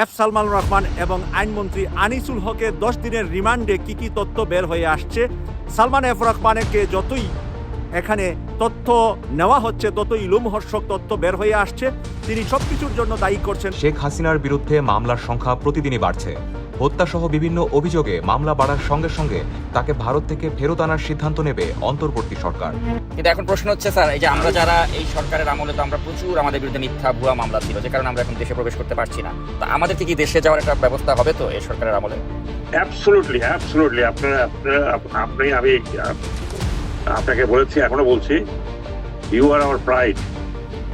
F Salman Rahman এবং আইনমন্ত্রী আনিসুল হকে দশ দিনের রিমান্ডে কি কি তথ্য বের হয়ে আসছে? সালমান এফ রহমানকে যতই এখানে তথ্য নেওয়া হচ্ছে, ততই লোমহর্ষক তথ্য বের হয়ে আসছে। তিনি সবকিছুর জন্য দায়ী করছেন। শেখ হাসিনার বিরুদ্ধে মামলার সংখ্যা প্রতিদিনই বাড়ছে। হত্যাসহ বিভিন্ন অভিযোগে মামলা বাড়ার সঙ্গে সঙ্গে তাকে ভারত থেকে ফেরত আনার সিদ্ধান্ত নেবে অন্তর্বর্তী সরকার। কিন্তু এখন প্রশ্ন হচ্ছে স্যার এই যে আমরা যারা এই সরকারের আমলে তো আমরা প্রচুর আমাদের বিরুদ্ধে মিথ্যা ভুয়া মামলা ছিল যে কারণে আমরা এখন দেশে প্রবেশ করতে পারছি না। তা আমাদের কি দেশে যাওয়ার একটা ব্যবস্থা হবে তো এই সরকারের আমলে? অ্যাবসলুটলি অ্যাবসলুটলি আপনারা আপনারা আপনি আমি আপনাকে বলেছি এখনও বলছি ইউ আর আওয়ার প্রাইড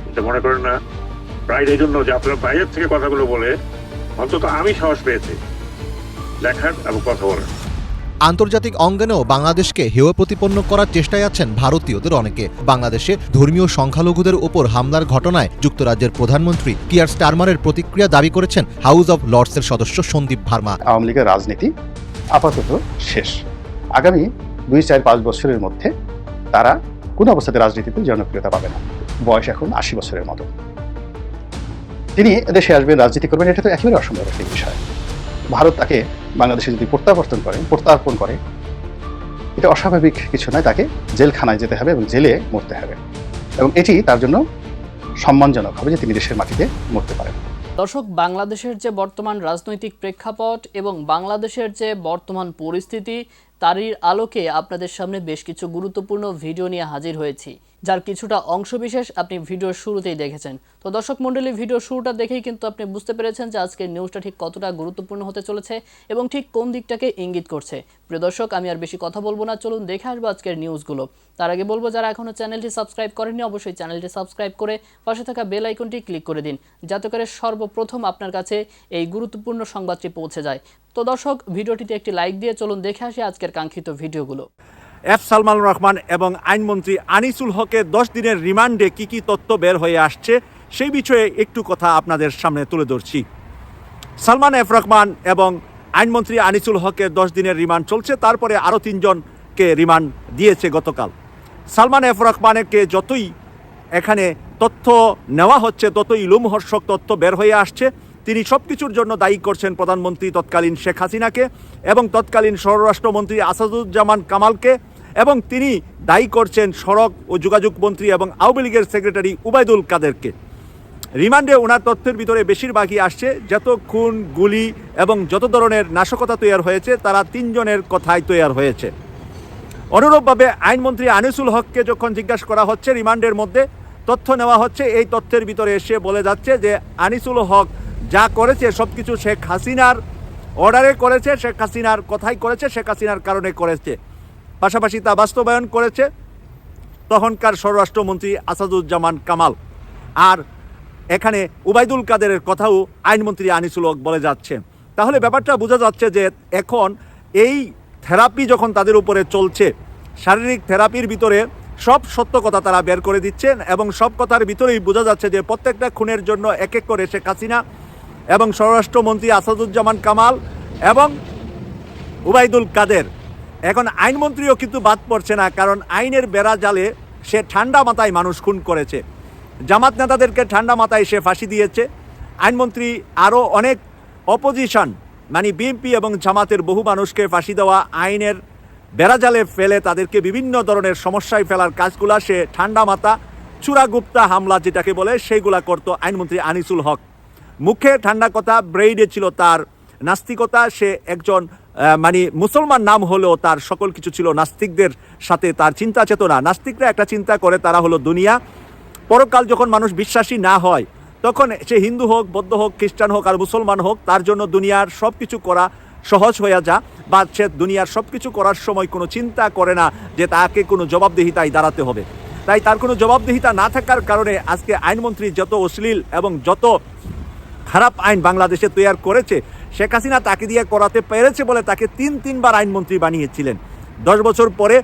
এটা মনে করেন না প্রাইড এই জন্য যে আপনার বাইরের থেকে কথাগুলো বলে অন্তত আমি সাহস পেয়েছি। লেখার এবং কথা বলার। আন্তর্জাতিক অঙ্গনেও বাংলাদেশকে হেয় প্রতিপন্ন করার চেষ্টায় আছেন ভারতীয়দের অনেকে। বাংলাদেশে ধর্মীয় সংখ্যালঘুদের ওপর হামলার ঘটনায় যুক্তরাজ্যের প্রধানমন্ত্রী কিয়ার স্টারমারের প্রতিক্রিয়া দাবি করেছেন হাউস অব লর্ডসের সদস্য সন্দীপ ভার্মা। আওয়ামী লীগের রাজনীতি আপাতত শেষ। আগামী দুই চার পাঁচ বছরের মধ্যে তারা কোনো অবস্থাতে রাজনীতিতে জনপ্রিয়তা পাবে না। বয়স এখন আশি বছরের মতো। তিনি দেশে আসবেন রাজনীতি করবেন এটা তো একেবারে অসম্ভব একটি বিষয়। ভারত তাকে বাংলাদেশে যদি প্রত্যাবর্তন করে, প্রত্যার্পণ করে, এটা অস্বাভাবিক কিছু নয়, তাকে জেলখানায় যেতে হবে এবং জেলে মরতে হবে। এবং এটি তার জন্য সম্মানজনক হবে যে তিনি দেশের মাটিতে মরতে পারেন। দর্শক, বাংলাদেশের যে বর্তমান রাজনৈতিক প্রেক্ষাপট এবং বাংলাদেশের যে বর্তমান পরিস্থিতি, তারই আলোকে আপনাদের সামনে বেশ কিছু গুরুত্বপূর্ণ ভিডিও নিয়ে হাজির হয়েছি। যার কিছুটা অংশবিশেষ আপনি ভিডিওর শুরুতেই দেখেছেন। তো দর্শক মণ্ডলী, ভিডিওর শুরুটা দেখেই কিন্তু আপনি বুঝতে পেরেছেন যে আজকের নিউজটা ঠিক কতটা গুরুত্বপূর্ণ হতে চলেছে এবং ঠিক কোন দিকটাকে ইঙ্গিত করছে। প্রিয় দর্শক, আমি আর বেশি কথা বলব না। চলুন দেখে আসব আজকের নিউজগুলো তার আগে বলব, যারা এখনও চ্যানেলটি সাবস্ক্রাইব করেননি, অবশ্যই চ্যানেলটি সাবস্ক্রাইব করে পাশে থাকা বেল আইকনটি ক্লিক করে দিন, যাতে করে সর্বপ্রথম আপনার কাছে এই গুরুত্বপূর্ণ সংবাদটি পৌঁছে যায়। তো দর্শক, ভিডিওটিতে একটি লাইক দিয়ে চলুন দেখে আসি আজকের কাঙ্ক্ষিত ভিডিওগুলো এফ সালমান রহমান এবং আইনমন্ত্রী আনিসুল হকের দশ দিনের রিমান্ডে কি কি তথ্য বের হয়ে আসছে সেই বিষয়ে একটু কথা আপনাদের সামনে তুলে ধরছি। সালমান এফ রহমান এবং আইনমন্ত্রী আনিসুল হকের দশ দিনের রিমান্ড চলছে, তারপরে আরও তিনজনকে রিমান্ড দিয়েছে গতকাল। সালমান এফ রহমানকে যতই এখানে তথ্য নেওয়া হচ্ছে, ততই লুমহর্ষক তথ্য বের হয়ে আসছে। তিনি সব কিছুর জন্য দায়ী করছেন প্রধানমন্ত্রী তৎকালীন শেখ হাসিনাকে এবং তৎকালীন স্বরাষ্ট্রমন্ত্রী আসাদুজ্জামান কামালকে এবং তিনি দায়ী করছেন সড়ক ও যোগাযোগ মন্ত্রী এবং আওয়ামী লীগের সেক্রেটারি উবায়দুল কাদেরকে। রিমান্ডে ওনার তথ্যের ভিতরে বেশিরভাগই আসছে, যত খুন, গুলি এবং যত ধরনের নাশকতা তৈরি হয়েছে, তারা তিনজনের কথাই তৈরি হয়েছে। অনুরূপভাবে আইনমন্ত্রী আনিসুল হককে যখন জিজ্ঞাসা করা হচ্ছে রিমান্ডের মধ্যে, তথ্য নেওয়া হচ্ছে, এই তথ্যের ভিতরে এসে বলে যাচ্ছে যে আনিসুল হক যা করেছে সব কিছু শেখ হাসিনার অর্ডারে করেছে, শেখ হাসিনার কথাই করেছে, শেখ হাসিনার কারণে করেছে। পাশাপাশি তা বাস্তবায়ন করেছে তখনকার স্বরাষ্ট্রমন্ত্রী আসাদুজ্জামান কামাল। আর এখানে উবাইদুল কাদেরের কথাও আইনমন্ত্রী আনিসুল হক বলে যাচ্ছে। তাহলে ব্যাপারটা বোঝা যাচ্ছে যে এখন এই থেরাপি যখন তাদের উপরে চলছে, শারীরিক থেরাপির ভিতরে সব সত্য কথা তারা বের করে দিচ্ছেন এবং সব কথার ভিতরেই বোঝা যাচ্ছে যে প্রত্যেকটা খুনের জন্য এক এক করে শেখ হাসিনা এবং স্বরাষ্ট্রমন্ত্রী আসাদুজ্জামান কামাল এবং উবাইদুল কাদের। এখন আইনমন্ত্রীও কিন্তু বাদ পড়ছে না, কারণ আইনের বেড়া জালে সে ঠান্ডা মাথায় মানুষ খুন করেছে। জামাত নেতাদেরকে ঠান্ডা মাথায় সে ফাঁসি দিয়েছে। আইনমন্ত্রী আরও অনেক অপোজিশন মানে বিএনপি এবং জামাতের বহু মানুষকে ফাঁসি দেওয়া আইনের বেড়াজালে ফেলে তাদেরকে বিভিন্ন ধরনের সমস্যায় ফেলার কাজগুলা সে ঠান্ডা মাথা, চূড়াগুপ্তা হামলা যেটাকে বলে, সেইগুলা করতো আইনমন্ত্রী আনিসুল হক। মুখে ঠান্ডা কথা ব্রেইডে ছিল তার নাস্তিকতা, সে একজন মানে মুসলমান নাম হলেও তার সকল কিছু ছিল নাস্তিকদের সাথে তার চিন্তা চেতনা। নাস্তিকরা একটা চিন্তা করে, তারা হলো দুনিয়া। পরকাল যখন মানুষ বিশ্বাসী না হয়, তখন সে হিন্দু হোক, বৌদ্ধ হোক, খ্রিস্টান হোক আর মুসলমান হোক, তার জন্য দুনিয়ার সব কিছু করা সহজ হয়ে যা, বা সে দুনিয়ার সব কিছু করার সময় কোনো চিন্তা করে না যে তাকে কোনো জবাবদিহিতায় দাঁড়াতে হবে। তাই তার কোনো জবাবদিহিতা না থাকার কারণে আজকে আইনমন্ত্রী যত অশ্লীল এবং যত খারাপ আইন বাংলাদেশে তৈরি করেছে। শেখ হাসিনা তাকে দিয়ে করাতে পেরেছে বলে তাকে তিন তিনবার আইনমন্ত্রী বানিয়েছিলেন। দশ বছর পরে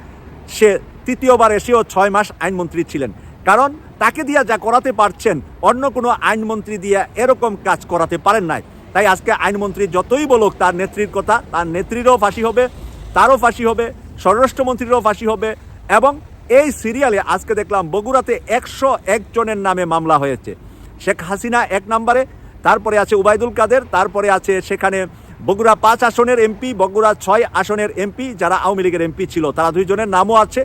সে তৃতীয়বার এসেও ছয় মাস আইনমন্ত্রী ছিলেন। কারণ তাকে দিয়া যা করাতে পারছেন, অন্য কোনো আইনমন্ত্রী দিয়া এরকম কাজ করাতে পারেন নাই। তাই আজকে আইনমন্ত্রী যতই বলুক, তার নেত্রীর কথা, তার নেত্রীরও ফাঁসি হবে, তারও ফাঁসি হবে, স্বরাষ্ট্রমন্ত্রীরও ফাঁসি হবে এবং এই সিরিয়ালে আজকে দেখলাম বগুড়াতে একশো একজনের নামে মামলা হয়েছে। শেখ হাসিনা এক নম্বরে তারপরে আছে উবায়দুল কাদের, তারপরে আছে সেখানে বগুড়া পাঁচ আসনের এমপি, বগুড়া ছয় আসনের এমপি, যারা আওয়ামী লীগের এমপি ছিল, তারা দুইজনের নামও আছে।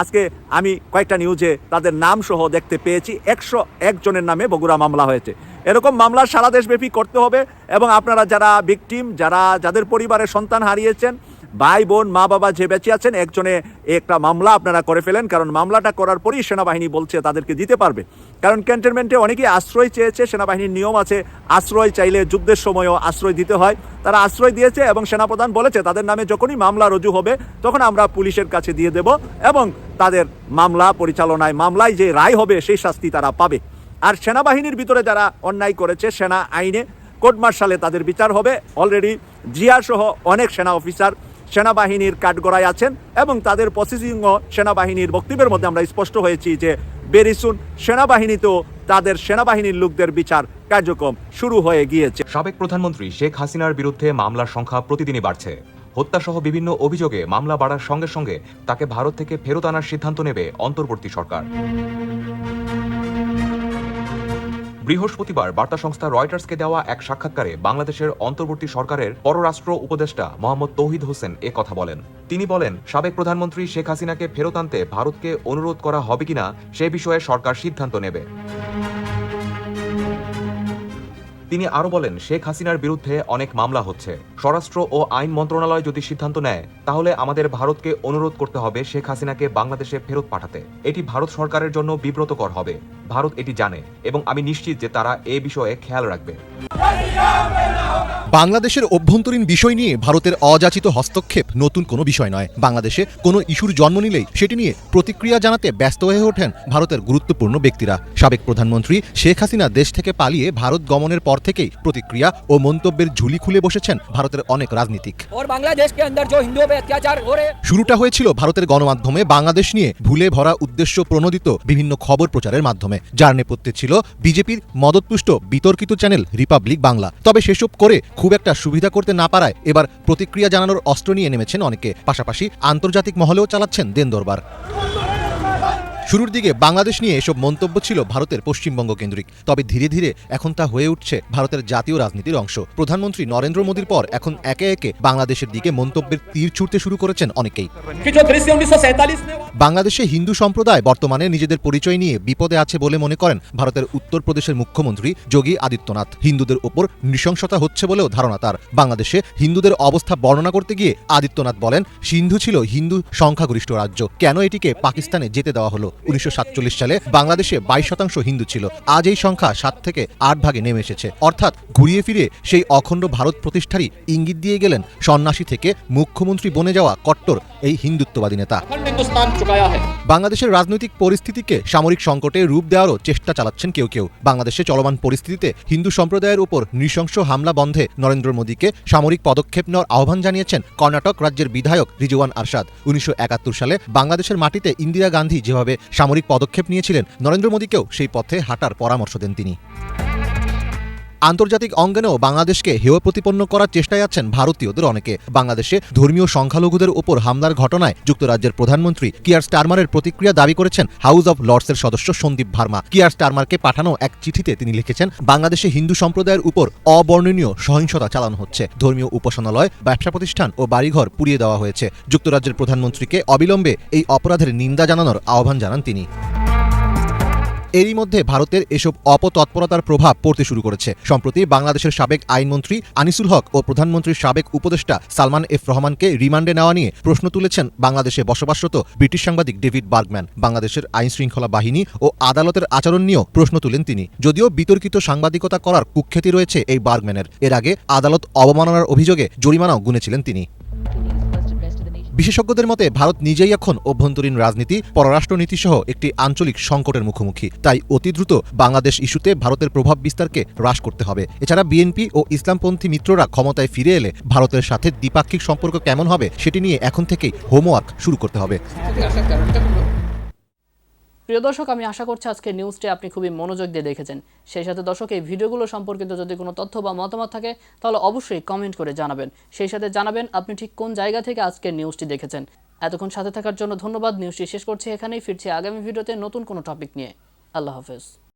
আজকে আমি কয়েকটা নিউজে তাদের নাম সহ দেখতে পেয়েছি। একশো একজনের নামে বগুড়া মামলা হয়েছে। এরকম মামলা সারা দেশব্যাপী করতে হবে এবং আপনারা যারা ভিকটিম যারা, যাদের পরিবারের সন্তান হারিয়েছেন ভাই বোন, মা বাবা যে বেঁচে আছেন, একজনে একটা মামলা আপনারা করে ফেলেন, কারণ মামলাটা করার পরই সেনাবাহিনী বলছে তাদেরকে দিতে পারবে। কারণ ক্যান্টনমেন্টে অনেকেই আশ্রয় চেয়েছে, সেনাবাহিনীর নিয়ম আছে, আশ্রয় চাইলে যুদ্ধের সময়ও আশ্রয় দিতে হয়। তারা আশ্রয় দিয়েছে এবং সেনাপ্রধান বলেছে, তাদের নামে যখনই মামলা রুজু হবে, তখন আমরা পুলিশের কাছে দিয়ে দেব এবং তাদের মামলা পরিচালনায়, মামলায় যে রায় হবে, সেই শাস্তি তারা পাবে। আর সেনাবাহিনীর ভিতরে যারা অন্যায় করেছে, সেনা আইনে, কোর্ট মার্শালে তাদের বিচার হবে। অলরেডি জিয়া সহ অনেক সেনা অফিসার সেনাবাহিনীর কাঠগড়ায় আছেন এবং তাদের প্রসেসিংও সেনাবাহিনীর বক্তব্যের মধ্যে আমরা স্পষ্ট হয়েছি যে বেরিসুন সেনাবাহিনীতেও তাদের সেনাবাহিনীর লোকদের বিচার কার্যক্রম শুরু হয়ে গিয়েছে। সাবেক প্রধানমন্ত্রী শেখ হাসিনার বিরুদ্ধে মামলার সংখ্যা প্রতিদিনই বাড়ছে। হত্যাসহ বিভিন্ন অভিযোগে মামলা বাড়ার সঙ্গে সঙ্গে তাকে ভারত থেকে ফেরত আনার সিদ্ধান্ত নেবে অন্তর্বর্তী সরকার। বৃহস্পতিবার বার্তা সংস্থা রয়টার্সকে দেওয়া এক সাক্ষাৎকারে বাংলাদেশের অন্তর্বর্তী সরকারের পররাষ্ট্র উপদেষ্টা মোহাম্মদ তৌহিদ হোসেন এ কথা বলেন। তিনি বলেন, সাবেক প্রধানমন্ত্রী শেখ হাসিনাকে ফেরত আনতে ভারতকে অনুরোধ করা হবে কিনা সে বিষয়ে সরকার সিদ্ধান্ত নেবে। তিনি আরও বলেন, শেখ হাসিনার বিরুদ্ধে অনেক মামলা হচ্ছে। স্বরাষ্ট্র ও আইন মন্ত্রণালয় যদি সিদ্ধান্ত নেয়, তাহলে আমাদের ভারতকে অনুরোধ করতে হবে শেখ হাসিনাকে বাংলাদেশে ফেরত পাঠাতে। এটি ভারত সরকারের জন্য বিব্রতকর হবে। ভারত এটি জানে এবং আমি নিশ্চিত যে তারা এ বিষয়ে খেয়াল রাখবে। বাংলাদেশের অভ্যন্তরীণ বিষয় নিয়ে ভারতের অযাচিত হস্তক্ষেপ নতুন কোনো বিষয় নয়। বাংলাদেশে কোনো ইস্যুর জন্ম নিলেই সেটি নিয়ে প্রতিক্রিয়া জানাতে ব্যস্ত হয়ে ওঠেন ভারতের গুরুত্বপূর্ণ ব্যক্তিরা। সাবেক প্রধানমন্ত্রী শেখ হাসিনা দেশ থেকে পালিয়ে ভারত গমনের পর থেকেই প্রতিক্রিয়া ও মন্তব্যের ঝুলি খুলে বসেছেন ভারতের অনেক রাজনীতিক। শুরুটা হয়েছিল ভারতের গণমাধ্যমে বাংলাদেশ নিয়ে ভুলে ভরা উদ্দেশ্য প্রণোদিত বিভিন্ন খবর প্রচারের মাধ্যমে। যার নেপথ্যে ছিল বিজেপির মদতপুষ্ট বিতর্কিত চ্যানেল রিপাবলিক বাংলা। তবে সেসব করে খুব একটা সুবিধা করতে না পারায় এবার প্রতিক্রিয়া জানানোর অস্ত্র নিয়ে নেমেছেন অনেকে। পাশাপাশি আন্তর্জাতিক মহলেও চালাচ্ছেন দেন দরবার শুরুর দিকে বাংলাদেশ নিয়ে এসব মন্তব্য ছিল ভারতের পশ্চিমবঙ্গ কেন্দ্রিক। তবে ধীরে ধীরে এখন তা হয়ে উঠছে ভারতের জাতীয় রাজনীতির অংশ। প্রধানমন্ত্রী নরেন্দ্র মোদীর পর এখন একে একে বাংলাদেশের দিকে মন্তব্যের তীর ছুটতে শুরু করেছেন অনেকেই। বাংলাদেশে হিন্দু সম্প্রদায় বর্তমানে নিজেদের পরিচয় নিয়ে বিপদে আছে বলে মনে করেন ভারতের উত্তরপ্রদেশের মুখ্যমন্ত্রী যোগী আদিত্যনাথ। হিন্দুদের ওপর নৃশংসতা হচ্ছে বলেও ধারণা তার। বাংলাদেশে হিন্দুদের অবস্থা বর্ণনা করতে গিয়ে আদিত্যনাথ বলেন, সিন্ধু ছিল হিন্দু সংখ্যাগরিষ্ঠ রাজ্য। কেন এটিকে পাকিস্তানে যেতে দেওয়া হলো? উনিশশো সাতচল্লিশ সালে বাংলাদেশে বাইশ শতাংশ হিন্দু ছিল। আজ এই সংখ্যা সাত থেকে আট ভাগে নেমে এসেছে। অর্থাৎ ঘুরিয়ে ফিরে সেই অখণ্ড ভারত প্রতিষ্ঠারই ইঙ্গিত দিয়ে গেলেন সন্ন্যাসী থেকে মুখ্যমন্ত্রী বনে যাওয়া কট্টর, এই হিন্দুত্ববাদী নেতা। হিন্দুস্তান চুকায়া হ্যায়। বাংলাদেশের রাজনৈতিক পরিস্থিতিকে সামরিক সংকটে রূপ দেওয়ারও চেষ্টা চালাচ্ছেন কেউ কেউ। বাংলাদেশে চলমান পরিস্থিতিতে হিন্দু সম্প্রদায়ের উপর নৃশংস হামলা বন্ধে নরেন্দ্র মোদীকে সামরিক পদক্ষেপ নেওয়ার আহ্বান জানিয়েছেন কর্ণাটক রাজ্যের বিধায়ক রিজওয়ান আরশাদ। উনিশশো একাত্তর সালে বাংলাদেশের মাটিতে ইন্দিরা গান্ধী যেভাবে সামরিক পদক্ষেপ নিয়েছিলেন, নরেন্দ্র মোদীকেও সেই পথে হাঁটার পরামর্শ দেন তিনি। আন্তর্জাতিক অঙ্গনেও বাংলাদেশকে হেয় প্রতিপন্ন করার চেষ্টায় আছেন ভারতীয়দের অনেকে। বাংলাদেশে ধর্মীয় সংখ্যালঘুদের ওপর হামলার ঘটনায় যুক্তরাজ্যের প্রধানমন্ত্রী কিয়ার স্টারমারের প্রতিক্রিয়া দাবি করেছেন হাউস অব লর্ডসের সদস্য সন্দীপ ভার্মা। কিয়ার স্টারমারকে পাঠানো এক চিঠিতে তিনি লিখেছেন, বাংলাদেশে হিন্দু সম্প্রদায়ের উপর অবর্ণনীয় সহিংসতা চালানো হচ্ছে। ধর্মীয় উপাসনালয়, ব্যবসা প্রতিষ্ঠান ও বাড়িঘর পুড়িয়ে দেওয়া হয়েছে। যুক্তরাজ্যের প্রধানমন্ত্রীকে অবিলম্বে এই অপরাধের নিন্দা জানানোর আহ্বান জানান তিনি। এরই মধ্যে ভারতের এসব অপতৎপরতার প্রভাব পড়তে শুরু করেছে। সম্প্রতি বাংলাদেশের সাবেক আইনমন্ত্রী আনিসুল হক ও প্রধানমন্ত্রীর সাবেক উপদেষ্টা সালমান এফ রহমানকে রিমান্ডে নেওয়া নিয়ে প্রশ্ন তুলেছেন বাংলাদেশে বসবাসরত ব্রিটিশ সাংবাদিক ডেভিড বার্গম্যান। বাংলাদেশের আইন শৃঙ্খলা বাহিনী ও আদালতের আচরণ নিয়েও প্রশ্ন তুলেন তিনি। যদিও বিতর্কিত সাংবাদিকতা করার কুখ্যাতি রয়েছে এই বার্গম্যানের, এর আগে আদালত অবমাননার অভিযোগে জরিমানাও গুনেছিলেন তিনি। বিশেষজ্ঞদের মতে, ভারত নিজেই এখন অভ্যন্তরীণ রাজনীতি পররাষ্ট্রনীতি সহ একটি আঞ্চলিক সংকটের মুখোমুখি। তাই অতি দ্রুত বাংলাদেশ ইস্যুতে ভারতের প্রভাব বিস্তারকে হ্রাস করতে হবে। এছাড়া বিএনপি ও ইসলামপন্থী মিত্ররা ক্ষমতায় ফিরে এলে ভারতের সাথে দ্বিপাক্ষিক সম্পর্ক কেমন হবে, সেটি নিয়ে এখন থেকেই হোমওয়ার্ক শুরু করতে হবে। প্রিয় দর্শক, আমি আশা করছি আজকে নিউজটি আপনি খুবই মনোযোগ দিয়ে দেখেছেন। সেই সাথে দর্শক, এই ভিডিওগুলো সম্পর্কিত যদি কোনো তথ্য বা মতামত থাকে, তাহলে অবশ্যই কমেন্ট করে জানাবেন। সেই সাথে জানাবেন আপনি ঠিক কোন জায়গা থেকে আজকে নিউজটি দেখেছেন। এতক্ষণ সাথে থাকার জন্য ধন্যবাদ। নিউজটি শেষ করছি এখানেই। ফিরছি আগামী ভিডিওতে নতুন কোনো টপিক নিয়ে। আল্লাহ হাফেজ।